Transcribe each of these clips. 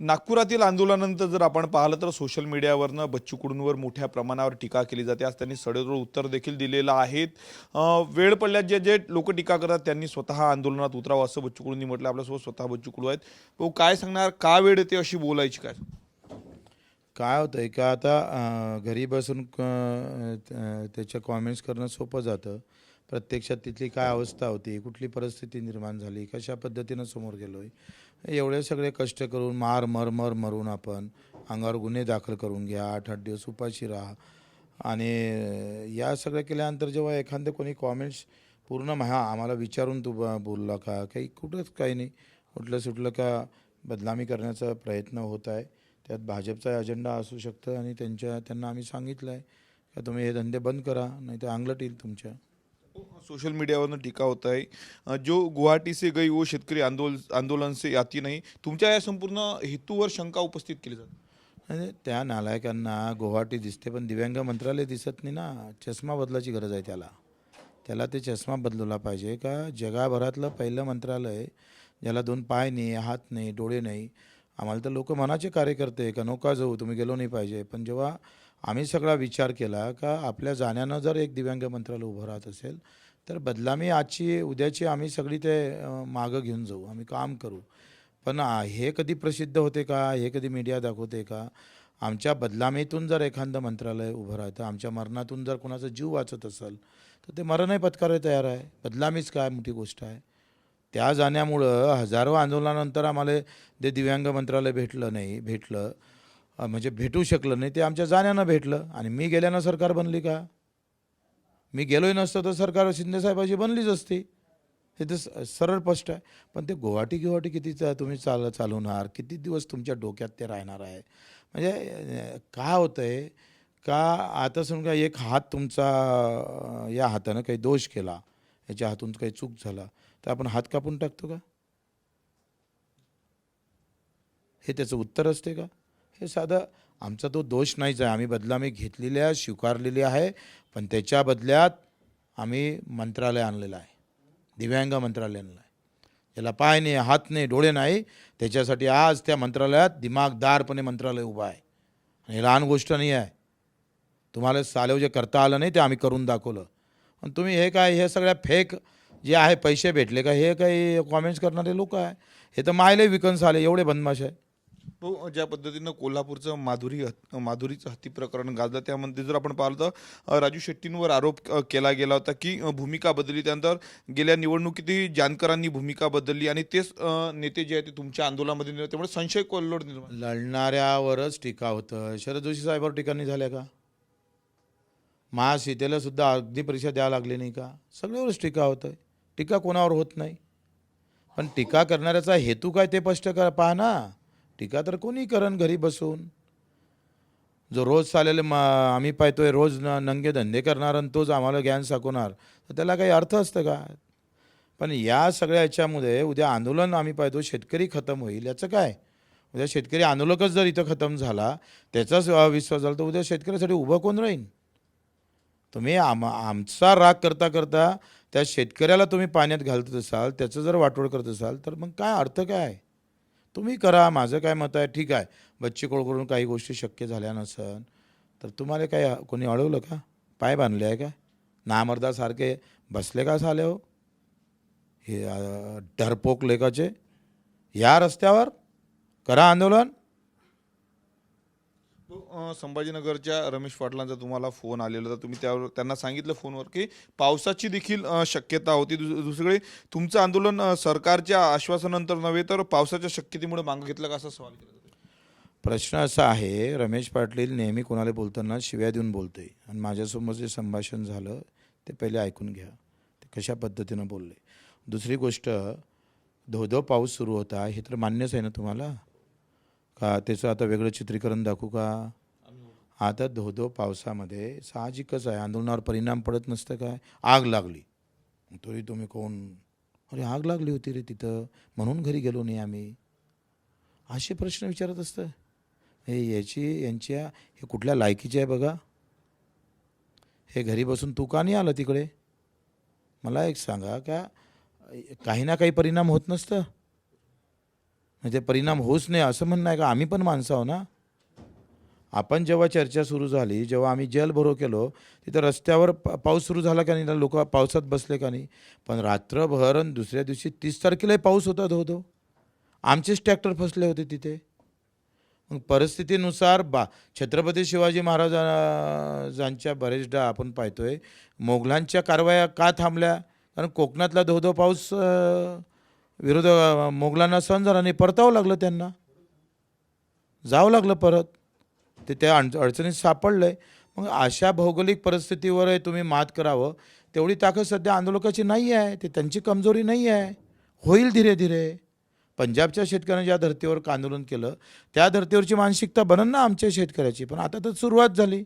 नागपुरातील आंदोलनानंतर जर आपण पाहिलं तर सोशल मीडियावरनं बच्चू कुडूंवर मोठ्या प्रमाणावर टीका केली जाते. आज त्यांनी सडेतोड उत्तर देखील दिलेलं आहेत. वेळ पडल्यात जे जे लोक टीका करतात त्यांनी स्वतः आंदोलनात उतरावं असं बच्चू कुडूंनी म्हटलं. आपल्यासोबत स्वतः बच्चू कुडू आहेत. तो काय सांगणार? का वेळ येते अशी बोलायची काय? काय होतं आहे का? आता घरी बसून त्याच्या कॉमेंट्स करणं सोपं जातं. प्रत्यक्षात तिथली काय अवस्था होती? कुठली परिस्थिती निर्माण झाली? कशा पद्धतीनं समोर गेलो आहे एवढे सगळे कष्ट करून मार मर मर मरून आपण अंगावर गुन्हे दाखल करून घ्या आठ आठ दिवस उपाशी राहा. आणि या सगळं केल्यानंतर जेव्हा एखादं कोणी कॉमेंट्स पूर्ण मा- हा आम्हाला विचारून तू ब- बोलला का? काही कुठंच काही नाही. कुठलं सुटलं का बदनामी करण्याचा प्रयत्न होत आहे. त्यात भाजपचा अजेंडा असू शकतं आणि त्यांच्या त्यांना आम्ही सांगितलं आहे का तुम्ही हे धंदे बंद करा नाही तर अंगलट येईल तुमच्या. सोशल मीडियावरनं टीका होत आहे. जो गुवाहाटी से गई वो शेतकरी आंदोल आंदोलन से आती नाही तुमच्या या संपूर्ण हेतूवर शंका उपस्थित केली जाते. त्या नालायकांना गुवाहाटी दिसते पण दिव्यांग मंत्रालय दिसत नाही ना. चष्मा बदलाची गरज आहे त्याला. त्याला ते चष्मा बदलवला पाहिजे का? जगाभरातलं पहिलं मंत्रालय ज्याला दोन पाय नाही हात नाही डोळे नाही आम्हाला तर लोक मनाचे कार्यकर्ते का? नोका जाऊ तुम्ही गेलो नाही पाहिजे. पण जेव्हा आम्ही सगळा विचार केला का आपल्या जाण्यानं जर एक दिव्यांग मंत्रालय उभं राहत असेल तर बदलामी आजची उद्याची आम्ही सगळी ते मागं घेऊन जाऊ. आम्ही काम करू. पण हे कधी प्रसिद्ध होते का? हे कधी मीडिया दाखवते का? आमच्या बदलामीतून जर एखादं मंत्रालय उभं राहतं आमच्या मरणातून जर कोणाचा जीव वाचत असेल तर ते मरणही पत्करायला तयार आहे. बदलामीच काय मोठी गोष्ट आहे. त्या जाण्यामुळं हजारो आंदोलनानंतर आम्हाला ते दिव्यांग मंत्रालय भेटलं नाही भेटलं. म्हणजे भेटू शकलं नाही ते आमच्या जाण्यानं भेटलं. आणि मी गेल्यानं सरकार बनली का? मी गेलोही नसतं तर सरकार शिंदेसाहेबाची बनलीच असती. हे तर सरळ स्पष्ट आहे. पण ते गुवाहाटी गुवाहाटी किती तुम्ही चाल चालवणार? किती दिवस तुमच्या डोक्यात ते राहणार आहे? म्हणजे का होतं आहे का आता समजा एक हात तुमचा या हातानं काही दोष केला याच्या हातून काही चूक झाला तर आपण हात कापून टाकतो का? हे त्याचं उत्तर असते का? हे साधं आमचा तो दोष नाहीच आहे आम्ही बदलामी घेतलेली आहे स्वीकारलेली आहे पण त्याच्या बदल्यात आम्ही मंत्रालय आणलेलं आहे. दिव्यांग मंत्रालय आणलं आहे. ज्याला पाय नाही हात नाही डोळे नाही त्याच्यासाठी आज त्या मंत्रालयात दिमागदारपणे मंत्रालय उभं आहे. आणि लहान गोष्ट नाही आहे. तुम्हाला सालेव जे करता आलं नाही ते आम्ही करून दाखवलं. आणि तुम्ही हे काय हे सगळ्या फेक जे आहे पैसे भेटले का हे काही कॉमेंट्स करणारे लोक आहे. हे तर मायले विकन्स आले एवढे बदमाश आहे. ज्या पद्धतीनं कोल्हापूरचं माधुरी माधुरीचं हत्ती प्रकरण गाजलं त्यामध्ये जर आपण पाहिलं तर राजू शेट्टींवर आरोप केला गेला होता की भूमिका बदलली त्यानंतर गेल्या निवडणुकीतही जानकरांनी भूमिका बदलली आणि तेच नेते जे आहेत ते तुमच्या आंदोलनामध्ये निघाले. त्यामुळे संशय कोल्लोड निर्माण लढणाऱ्यावरच टीका होतं. शरद जोशी साहेबावर टीका नाही झाल्या का? महासीतेला सुद्धा अग्निपरीक्षा द्यावं लागली नाही का? सगळ्यावरच टीका होत आहे टीका कोणावर होत नाही? पण टीका करणाऱ्याचा हेतू काय ते स्पष्ट करा पहा ना. टीका तर कोणी करण घरी बसून? जो रोज चालेल मा आम्ही पाहतोय रोज न नंगे धंदे करणार आणि तोच आम्हाला ज्ञान साकवणार. तर त्याला काही अर्थ असतं का? पण या सगळ्या याच्यामध्ये उद्या आंदोलन आम्ही पाहतो शेतकरी खतम होईल. याचं काय? उद्या शेतकरी आंदोलकच जर इथं खतम झाला त्याचाच विश्वास झाला तर उद्या शेतकऱ्यासाठी उभं कोण राहील तुम्ही आम आमचा राग करता करता त्या शेतकऱ्याला तुम्ही पाण्यात घालत असाल त्याचं जर वाटोळ करत असाल तर मग काय अर्थ काय? तुम्ही करा माझं काय मत आहे ठीक आहे. बच्ची करून काही गोष्टी शक्य झाल्या नसन तर तुम्हाला काय कोणी अडवलं का? पाय बांधले आहे का? नामर्दासारखे बसले का झाले हो? हे डरपोक लेखाचे या रस्त्यावर करा आंदोलन. संभाजीनगरच्या रमेश पाटलांचा तुम्हाला फोन आलेला होता. तुम्ही त्यावर त्यांना सांगितलं फोनवर की पावसाची देखील शक्यता होती. दुस- दुसरीकडे तुमचं आंदोलन सरकारच्या आश्वासनानंतर नव्हे तर पावसाच्या शक्यतेमुळे मागं घेतलं का? असा सवाल केला प्रश्न असा आहे रमेश पाटील नेहमी कोणाला बोलताना शिव्या देऊन बोलते आणि माझ्यासमोर जे संभाषण झालं ते पहिले ऐकून घ्या. ते कशा पद्धतीनं बोलले? दुसरी गोष्ट धोधो पाऊस सुरू होता. हे तर मान्यच आहे ना तुम्हाला? का? त्याचं आता वेगळं चित्रीकरण दाखवू का? आता धो धो पावसामध्ये साहजिकच आहे. आंदोलनावर परिणाम पडत नसतं काय? आग लागली. तरी तुम्ही कोण? अरे आग लागली होती रे तिथं. म्हणून घरी गेलो नाही आम्ही. असे प्रश्न विचारत असतं. हे याची यांच्या हे कुठल्या लायकीचे आहे बघा? हे घरी बसून तू का नाही आलं तिकडे? मला एक सांगा का? काही ना काही परिणाम होत नसतं? म्हणजे परिणाम होऊच नाही असं म्हणणं आहे का? आम्ही पण माणसं आहो ना? आपण जेव्हा चर्चा सुरू झाली जेव्हा आम्ही जल भरो केलो तिथं रस्त्यावर पा पाऊस सुरू झाला का नाही? लोक पावसात बसले का नाही? पण रात्रभर आणि दुसऱ्या दिवशी तीस तारखेलाही पाऊस होता धो धो आमचेच ट्रॅक्टर फसले होते तिथे. मग परिस्थितीनुसार बा छत्रपती शिवाजी महाराजांच्या बरेचदा आपण पाहतोय मोगलांच्या कारवाया का थांबल्या? कारण कोकणातला धो धो पाऊस विरोध मोगलांना सहन झाला आणि परतावं लागलं त्यांना. जावं लागलं परत. ते त्या अड अडचणीत सापडलं मग अशा भौगोलिक परिस्थितीवर तुम्ही मात करावं. तेवढी ताकद सध्या आंदोलकाची नाही आहे ते त्यांची कमजोरी नाही आहे होईल धीरे धीरे पंजाबच्या शेतकऱ्यांनी ज्या धर्तीवर आंदोलन केलं त्या धर्तीवरची मानसिकता बनन ना आमच्या शेतकऱ्याची. पण आता तर सुरुवात झाली.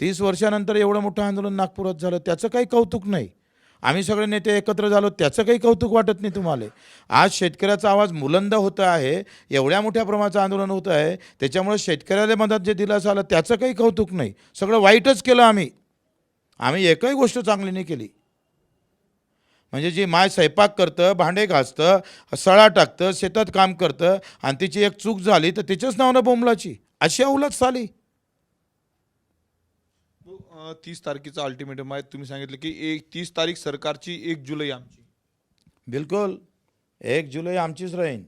तीस वर्षानंतर एवढं मोठं आंदोलन नागपुरात झालं त्याचं काही कौतुक नाही. आम्ही सगळे नेते एकत्र झालो त्याचं काही कौतुक वाटत नाही तुम्हाला. आज शेतकऱ्याचा आवाज मुलंद होत आहे एवढ्या मोठ्या प्रमाणाचं आंदोलन होतं आहे त्याच्यामुळे शेतकऱ्याला मदत जे दिलासा आलं त्याचं काही कौतुक नाही. सगळं वाईटच केलं आम्ही. आम्ही एकही गोष्ट चांगली नाही केली. म्हणजे जी माय स्वयंपाक करतं भांडे घासतं सळा टाकतं शेतात काम करतं आणि तिची एक चूक झाली तर तिच्याच नावानं बोंबलाची. अशी अवलत तीस तारखेचा अल्टिमेटम आहे. तुम्ही सांगितलं की एक तीस तारीख सरकारची एक जुलै आमची. बिलकुल. एक जुलै आमचीच राहीन.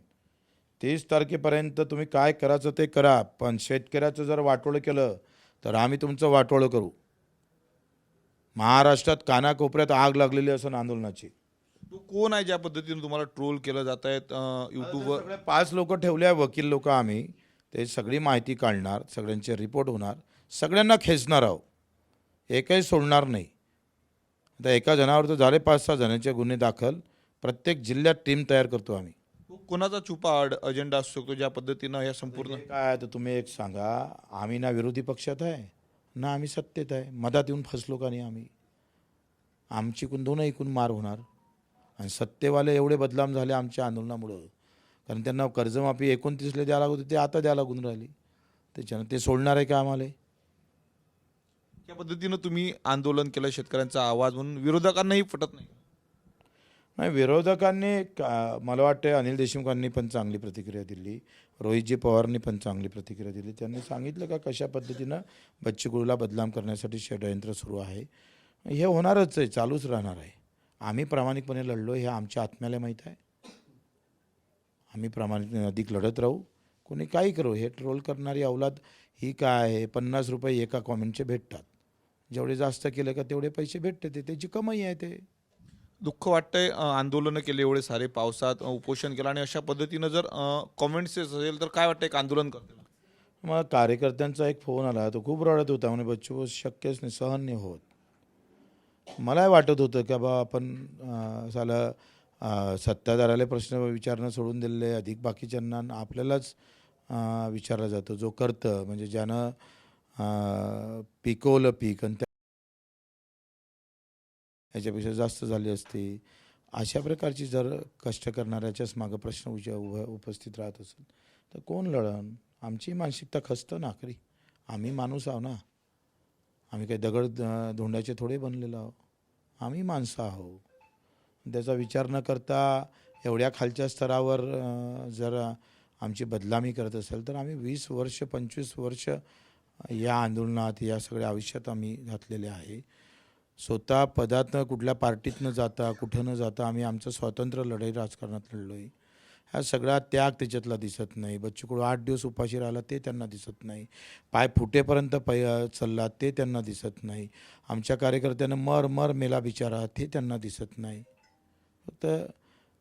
तीस तारखेपर्यंत तुम्ही काय करायचं ते करा. पण शेतकऱ्याचं जर वाटोळं केलं तर आम्ही तुमचं वाटोळं करू. महाराष्ट्रात कानाकोपऱ्यात आग लागलेली असून आंदोलनाची. तो कोण आहे ज्या पद्धतीने तुम्हाला ट्रोल केलं जात आहेत? युट्यूबवर सगळे पाच लोक ठेवले आहे वकील लोक आम्ही. ते सगळी माहिती काढणार सगळ्यांचे रिपोर्ट होणार. सगळ्यांना खेचणार आहोत. एकही सोडणार नाही. आता एका जणावर तर झाले पाच सहा जणांचे गुन्हे दाखल. प्रत्येक जिल्ह्यात टीम तयार करतो आम्ही. कोणाचा छुपा अड- अजेंडा असू शकतो ज्या पद्धतीनं या संपूर्ण हे काय तर तुम्ही एक सांगा आम्ही ना विरोधी पक्षात आहे ना आम्ही सत्तेत आहे. मधात येऊन फसलो का नाही आम्ही? आमची कुण दोन ऐकून मार होणार. आणि सत्तेवाले एवढे बदनाम झाले आमच्या आंदोलनामुळं. कारण त्यांना कर्जमाफी एकोणतीसला द्यायला लागत होती ते आता द्यायला लागून राहिली. त्याच्यानं ते सोडणार आहे का आम्हाला? या पद्धतीनं तुम्ही आंदोलन केलं शेतकऱ्यांचा आवाज म्हणून विरोधकांनाही पटत नाही. नाही विरोधकांनी का मला वाटतं अनिल देशमुखांनी पण चांगली प्रतिक्रिया दिली. रोहितजी पवारनी पण चांगली प्रतिक्रिया दिली. त्यांनी सांगितलं का कशा पद्धतीनं बच्चू बदलाम बदनाम करण्यासाठी षडयंत्र सुरू आहे. हे होणारच आहे चालूच राहणार आहे. आम्ही प्रामाणिकपणे लढलो हे आमच्या आत्म्याला माहीत आहे. आम्ही प्रामाणिकपणे अधिक लढत राहू. कोणी काही करू हे ट्रोल करणारी अवलाद ही काय आहे? पन्नास रुपये एका कॉमेंटचे भेटतात. जेवढे जास्त केले का तेवढे पैसे भेटते ते. त्याची कमाई आहे ते. दुःख वाटतंय आंदोलनं केले एवढे सारे पावसात उपोषण केलं आणि अशा पद्धतीनं जर कॉमेंट्स असेल तर काय वाटतं एक आंदोलन करते मग कार्यकर्त्यांचा एक फोन आला तो खूप रडत होता म्हणे बच्चू शक्यच नाही सहन नाही होत. मलाही वाटत होतं की बा आपण साला सत्ताधाराला प्रश्न विचारणं सोडून दिलेले अधिक बाकीच्यांना आपल्यालाच विचारला जातो जो करतं म्हणजे ज्यानं पिकवलं पीक आणि त्या याच्यापेक्षा जास्त झाली असती. अशा प्रकारची जर कष्ट करणाऱ्याच्याच मागं प्रश्न उज उभ उपस्थित राहत असेल तर कोण लढण आमची मानसिकता खसतं ना खरी आम्ही माणूस आहो ना. आम्ही काही दगड धोंडाचे धोंड्याचे थोडे बनलेलो आहो. आम्ही माणसं आहो. त्याचा विचार न करता एवढ्या खालच्या स्तरावर जर आमची बदलामी करत असेल तर आम्ही वीस वर्ष पंचवीस वर्ष या आंदोलनात या सगळ्या आयुष्यात आम्ही घातलेले आहे. स्वतः पदातनं कुठल्या पार्टीतनं जाता कुठं न जाता आम्ही आमचं स्वातंत्र्य लढाई राजकारणात लढलो आहे हा सगळा त्याग त्याच्यातला दिसत नाही. बच्चूकडू आठ दिवस उपाशी राहिला ते त्यांना दिसत नाही. पाय फुटेपर्यंत पै चालला ते त्यांना दिसत नाही. आमच्या कार्यकर्त्यांना मर मर मेला बिचारा ते त्यांना दिसत नाही. फक्त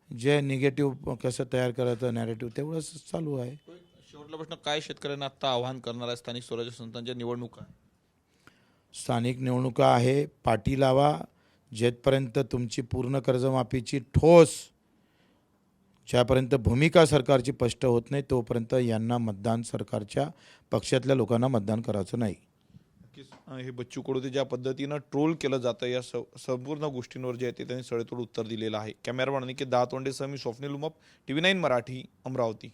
जे निगेटिव्ह कसं तयार करायचं नॅरेटिव्ह तेवढंच चालू आहे. शेवटला प्रश्न काय शेतकऱ्यांना आता आव्हान करणार आहे स्थानिक स्वराज्य संस्थांच्या निवडणुका? स्थानिक निवडणुका आहे पाठी लावा जेथपर्यंत तुमची पूर्ण कर्जमाफीची ठोस ज्यापर्यंत भूमिका सरकारची स्पष्ट होत नाही तोपर्यंत यांना मतदान सरकारच्या पक्षातल्या लोकांना मतदान करायचं नाही. हे बच्चू कडू ते ज्या पद्धतीनं ट्रोल केलं जातं या स संपूर्ण गोष्टींवर जे आहे ते त्यांनी सडेतोड उत्तर दिलेलं आहे. कॅमेरामॅन अनिकेत दहातोंडेसह मी Swapnil Umap T V nine Marathi Amravati.